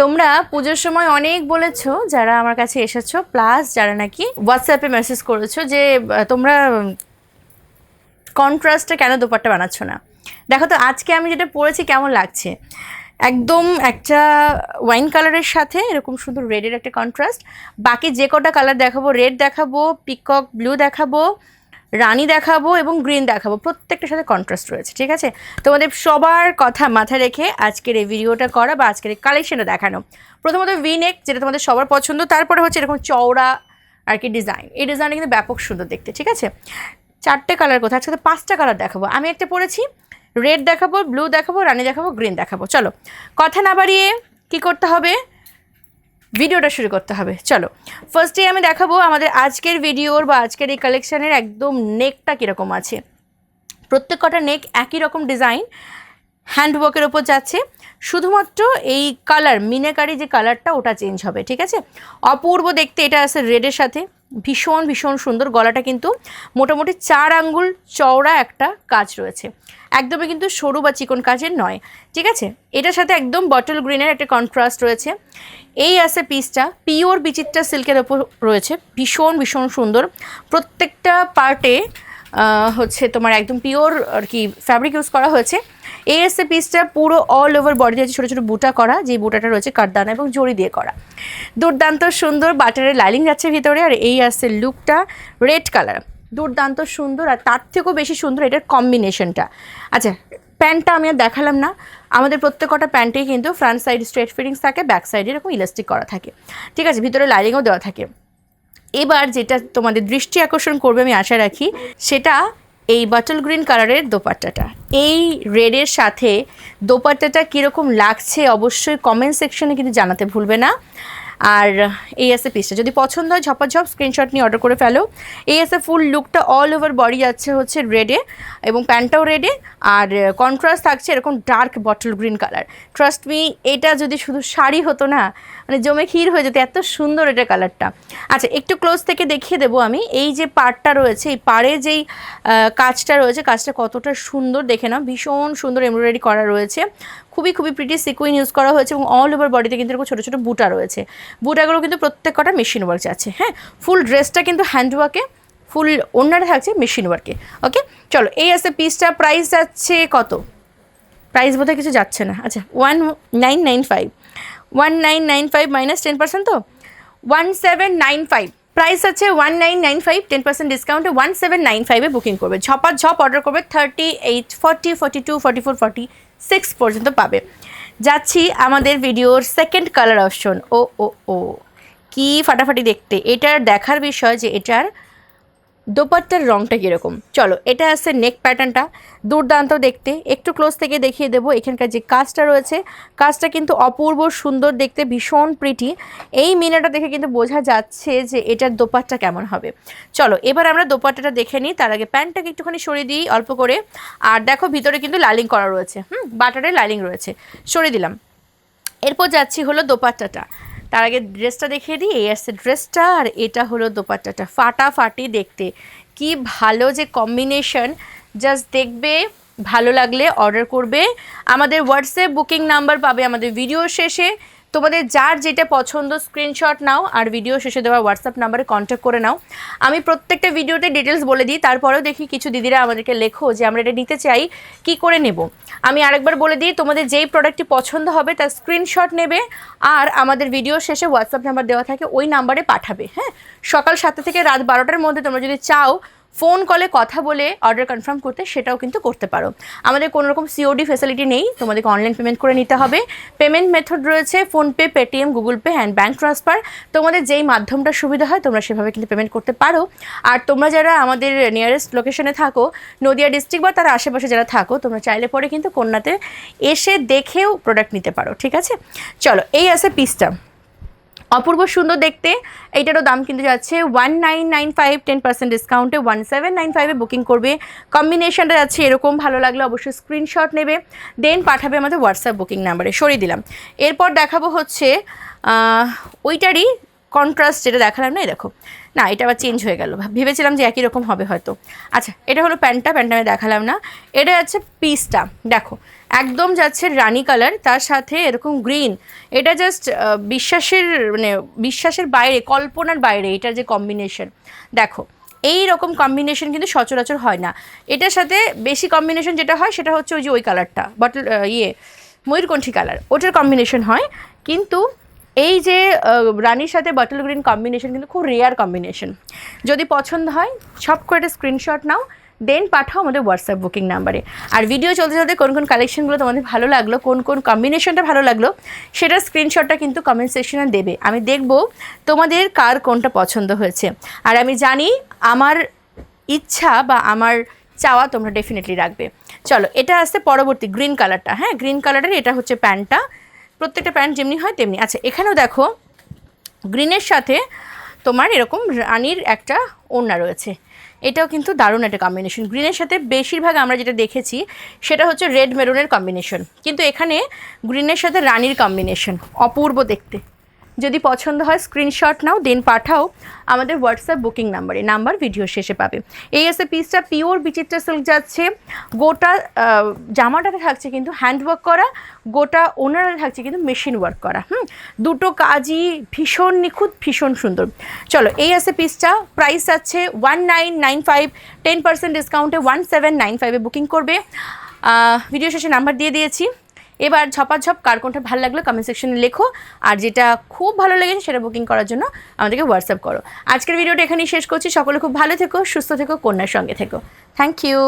তোমরা পুজোর সময় অনেক বলেছ যারা আমার কাছে এসেছ প্লাস যারা নাকি হোয়াটসঅ্যাপে মেসেজ করেছ যে তোমরা কন্ট্রাস্টে কেন দোপাট্টা বানাচ্ছ না? দেখো তো, আজকে আমি যেটা পরেছি কেমন লাগছে? একদম একটা ওয়াইন কালারের সাথে, এরকম সুন্দর রেডের একটা কন্ট্রাস্ট বাকি যে কটা কালার দেখাবো রেড দেখাবো পিকক ব্লু দেখাবো রানি দেখাবো এবং গ্রিন দেখাবো, প্রত্যেকটার সাথে কন্ট্রাস্ট রয়েছে, ঠিক আছে? তোমাদের সবার কথা মাথায় রেখে আজকের এই ভিডিওটা করা বা আজকের এই কালেকশনটা দেখানো। প্রথমত ভি নেক যেটা তোমাদের সবার পছন্দ, তারপরে হচ্ছে এরকম চওড়া আর কি ডিজাইন এই ডিজাইনটা কিন্তু ব্যাপক সুন্দর দেখতে, ঠিক আছে? চারটে কালার কোথায়? আজকে তো পাঁচটা কালার দেখাবো। আমি একটা পড়েছি রেড দেখাবো ব্লু দেখাবো, রানি দেখাবো গ্রিন দেখাবো। চলো, কথা না বাড়িয়ে কী করতে হবে? ভিডিওটা শুরু করতে হবে। চলো ফার্স্টে আমি দেখাবো আমাদের আজকের ভিডিওর বা আজকের এই কালেকশানের একদম নেকটা কীরকম আছে। প্রত্যেক কটা নেক একই রকম ডিজাইন হ্যান্ডওয়ার্কের ওপর যাচ্ছে। শুধুমাত্র এই কালার, মিনাকারি যে কালারটা, ওটা চেঞ্জ হবে, ঠিক আছে? অপূর্ব দেখতে এটা আছে রেডের সাথে। ভীষণ ভীষণ সুন্দর গলাটা কিন্তু। মোটামুটি চার আঙ্গুল চওড়া একটা কাজ রয়েছে। একদমই কিন্তু সরু বা চিকন কাজের নয়, ঠিক আছে? এটার সাথে একদম বটল গ্রিনের একটা কন্ট্রাস্ট রয়েছে। এই আছে পিসটা পিওর বিচিত্রা সিল্কের ওপর রয়েছে। ভীষণ ভীষণ সুন্দর। প্রত্যেকটা পার্টে হচ্ছে তোমার একদম পিওর আর কি ফ্যাব্রিক ইউজ করা হয়েছে। এই এসে পিসটা পুরো অল ওভার বডিতে আছে ছোটো ছোটো বুটা করা, যে বুটাটা রয়েছে কাঠদানা এবং জড়ি দিয়ে করা। দুর্দান্ত সুন্দর বাটারের লাইলিং যাচ্ছে ভিতরে আর এই আসছে লুকটা রেড কালার দুর্দান্ত সুন্দর আর তার থেকেও বেশি সুন্দর এটার কম্বিনেশনটা আচ্ছা প্যান্টটা আমি আর দেখালাম না। আমাদের প্রত্যেকটা প্যান্টেই কিন্তু ফ্রন্ট সাইড স্ট্রেট ফিটিংস থাকে ব্যাক সাইডে এরকম ইলাস্টিক করা থাকে। ঠিক আছে, ভিতরে লাইলিংও দেওয়া থাকে। এবার যেটা তোমাদের দৃষ্টি আকর্ষণ করবে, আমি আশা রাখি, সেটা এই বাটল গ্রিন কালারের দোপাট্টাটা। এই রেডের সাথে দোপাট্টাটা কীরকম লাগছে অবশ্যই কমেন্ট সেকশনে কিন্তু জানাতে ভুলবে না। আর এই পিসটা যদি পছন্দ হয়, ঝপাঝপ স্ক্রিনশট নিয়ে অর্ডার করে ফেলো। এই ফুল লুকটা অল ওভার বডি যাচ্ছে হচ্ছে রেডে এবং প্যান্টটাও রেডে আর কন্ট্রাস্ট থাকছে এরকম dark bottle green colour trust me এটা যদি শুধু শাড়ি হতো না মানে জমে ক্ষীর হয়ে যেত, এত সুন্দর এটা কালারটা আচ্ছা একটু ক্লোজ থেকে দেখিয়ে দেবো আমি। এই যে পাড়টা রয়েছে, এই পাড়ে যেই কাজটা রয়েছে, কাজটা কতটা সুন্দর দেখে নাও। ভীষণ সুন্দর এমব্রয়ডারি করা রয়েছে। খুবই খুবই প্রিটি সিকুইন ইউজ করা হয়েছে এবং অল ওভার বডিতে কিন্তু এরকম ছোটো ছোটো বুটা রয়েছে। বুটাগুলো কিন্তু প্রত্যেক কটা মেশিন ওয়ার্ক আছে। হ্যাঁ ফুল ড্রেসটা কিন্তু হ্যান্ডওয়ার্কে ফুল অন্যটা থাকছে মেশিন ওয়ার্কে ওকে চলো, এই আছে পিসটা প্রাইস যাচ্ছে কত? প্রাইস বোধহয় কিছু যাচ্ছে না। আচ্ছা one nine nine five one nine nine five minus ten percent তো? One seven nine five price আছে one nine nine five ten percent ডিসকাউন্টে ওয়ান সেভেন নাইন ফাইভে বুকিং করবে ঝপা ঝপ অর্ডার করবে। Thirty eight forty forty two forty four forty six পর্যন্ত পাবে। যাচ্ছি আমাদের ভিডিওর সেকেন্ড কালার অপশন ও ও ও। কি ফাটাফাটি দেখতে? এটার দেখার বিষয় যে এটার দোপাট্টার রঙটা কীরকম? চলো, এটা আছে নেক প্যাটার্নটা দুর্দান্ত দেখতে। একটু ক্লোজ থেকে দেখিয়ে দেবো এখানকার যে কাজটা রয়েছে। কাজটা কিন্তু অপূর্ব সুন্দর দেখতে, ভীষণ প্রিটি এই মিনাটা দেখে কিন্তু বোঝা যাচ্ছে যে এটার দোপাট্টা কেমন হবে। চলো, এবার আমরা দোপাট্টাটা দেখে নিই। তার আগে প্যান্টটাকে একটুখানি সরিয়ে দিই অল্প করে। আর দেখো, ভিতরে কিন্তু লালিং করা রয়েছে। হুম, বাটারে লালিং রয়েছে। সরিয়ে দিলাম। এরপর যাচ্ছি হলো দোপাট্টাটা। তার আগে ড্রেসটা দেখিয়ে দিই, এই আসছে ড্রেসটা আর এটা হলো দোপাট্টাটা। ফাটাফাটি দেখতে। কি ভালো যে কম্বিনেশন জাস্ট দেখবে, ভালো লাগলে অর্ডার করবে। আমাদের হোয়াটসঅ্যাপ বুকিং নাম্বার পাবে আমাদের ভিডিও শেষে। তোমাদের যার যেটা পছন্দ স্ক্রিনশট নাও আর ভিডিও শেষে দেওয়া হোয়াটসঅ্যাপ নাম্বারে কন্ট্যাক্ট করে নাও। আমি প্রত্যেকটা ভিডিওতে ডিটেলস বলে দিই, তারপরেও দেখি কিছু দিদিরা আমাদেরকে লেখো যে আমরা এটা নিতে চাই, কি করে নেব। আমি আরেকবার বলে দিই, তোমাদের যেই প্রোডাক্টটি পছন্দ হবে, তার স্ক্রিনশট নেবে আর আমাদের ভিডিও শেষে হোয়াটসঅ্যাপ নাম্বার দেওয়া থাকে, ওই নাম্বারে পাঠাবে হ্যাঁ? সকাল সাতটা থেকে রাত বারোটার মধ্যে তোমরা যদি চাও ফোন কলে কথা বলে অর্ডার কনফার্ম করতে সেটাও কিন্তু করতে পারো। আমাদের কোনো রকম সিওডি ফেসিলিটি নেই, তোমাদেরকে অনলাইন পেমেন্ট করে নিতে হবে। পেমেন্ট মেথড রয়েছে PhonePe Paytm Google Pay and bank transfer তোমাদের যেই মাধ্যমটা সুবিধা হয়, তোমরা সেভাবে কিন্তু পেমেন্ট করতে পারো। আর তোমরা যারা আমাদের নিয়ারেস্ট লোকেশনে থাকো, নদিয়া ডিস্ট্রিক্ট বা তার আশেপাশে যারা থাকো, তোমরা চাইলে পরে কিন্তু কন্যাতে এসে দেখেও প্রোডাক্ট নিতে পারো, ঠিক আছে? চলো, এই আছে পিসটা। অপূর্ব সুন্দর দেখতে। এইটারও দাম কিন্তু যাচ্ছে one nine nine five ten percent ডিসকাউন্টে ওয়ান সেভেন নাইন ফাইভে বুকিং করবে। কম্বিনেশনটা যাচ্ছে এরকম, ভালো লাগলে অবশ্যই স্ক্রিনশট নেবে। দেন পাঠাবে আমাদের হোয়াটসঅ্যাপ বুকিং নাম্বারে সরিয়ে দিলাম। এরপর দেখাবো হচ্ছে ওইটারই কন্ট্রাস্ট যেটা দেখালাম না, এই দেখো। না, এটা আবার চেঞ্জ হয়ে গেল। ভেবেছিলাম যে একই রকম হবে হয়তো। আচ্ছা এটা হলো প্যান্টটা প্যান্টটা আমি দেখালাম না। এটা হচ্ছে পিসটা দেখো একদম যাচ্ছে রানি কালার, তার সাথে এরকম গ্রিন। এটা জাস্ট বিশ্বাসের মানে বিশ্বাসের বাইরে, কল্পনার বাইরে এটার যে কম্বিনেশন দেখো, এই রকম কম্বিনেশন কিন্তু সচরাচর হয় না। এটার সাথে বেশি কম্বিনেশন যেটা হয়, সেটা হচ্ছে ওই যে ওই কালারটা বটল ইয়ে ময়ূরকণ্ঠী কালার। ওটার কম্বিনেশন হয়, কিন্তু এই যে রানীর সাথে বটল গ্রিন কম্বিনেশন কিন্তু খুব রেয়ার কম্বিনেশন যদি পছন্দ হয় সব করে স্ক্রিনশট নাও দেন পাঠাও আমাদের হোয়াটসঅ্যাপ বুকিং নাম্বারে আর ভিডিও চলতে চলতে কোন কোন কালেকশনগুলো তোমাদের ভালো লাগল, কোন কোন কম্বিনেশনটা ভালো লাগল সেটার স্ক্রিনশটটা কিন্তু কমেন্ট সেকশনে দেবে। আমি দেখব তোমাদের কার কোনটা পছন্দ হয়েছে। আর আমি জানি আমার ইচ্ছা বা আমার চাওয়া তোমরা ডেফিনেটলি রাখবে। চলো, এটা আসছে পরবর্তী গ্রিন কালারটা হ্যাঁ গ্রিন কালারের এটা হচ্ছে প্যান্টটা প্রত্যেকটা প্যান্ট যেমনি হয় তেমনি। আচ্ছা এখানেও দেখো গ্রিনের সাথে তোমার এরকম রানির একটা ওড়না রয়েছে। এটাও কিন্তু দারুণ একটা কম্বিনেশন গ্রিনের সাথে বেশিরভাগ আমরা যেটা দেখেছি, সেটা হচ্ছে রেড মেরুনের কম্বিনেশন কিন্তু এখানে গ্রিনের সাথে রানির কম্বিনেশন অপূর্ব দেখতে। যদি পছন্দ হয় স্ক্রিনশট নাও দেন পাঠাও। আমাদের হোয়াটসঅ্যাপ বুকিং নাম্বারে নাম্বার ভিডিও শেষে পাবে। এই এসে পিসটা পিওর বিচিত্রা সিল্ক যাচ্ছে। গোটা জামাটাতে থাকছে কিন্তু হ্যান্ডওয়ার্ক করা, গোটা ওনারা থাকছে কিন্তু মেশিন ওয়ার্ক করা। হুম? দুটো কাজই ভীষণ নিখুঁত, ভীষণ সুন্দর। চলো, এই আছে পিসটা প্রাইস আছে one nine nine five ten percent ডিসকাউন্টে ওয়ান সেভেন নাইন ফাইভে বুকিং করবে ভিডিও শেষে নাম্বার দিয়ে দিয়েছি। এবার ঝপাঝপ, কার কোনটা ভালো লাগল কমেন্ট সেকশনে লেখো। আর যেটা খুব ভালো লেগেছে সেটা বুকিং করার জন্য আমাদেরকে হোয়াটসঅ্যাপ করো। আজকের ভিডিওটা এখানেই শেষ করছি। সকলে খুব ভালো থেকো, সুস্থ থেকো, কন্যার সঙ্গে থেকো। Thank you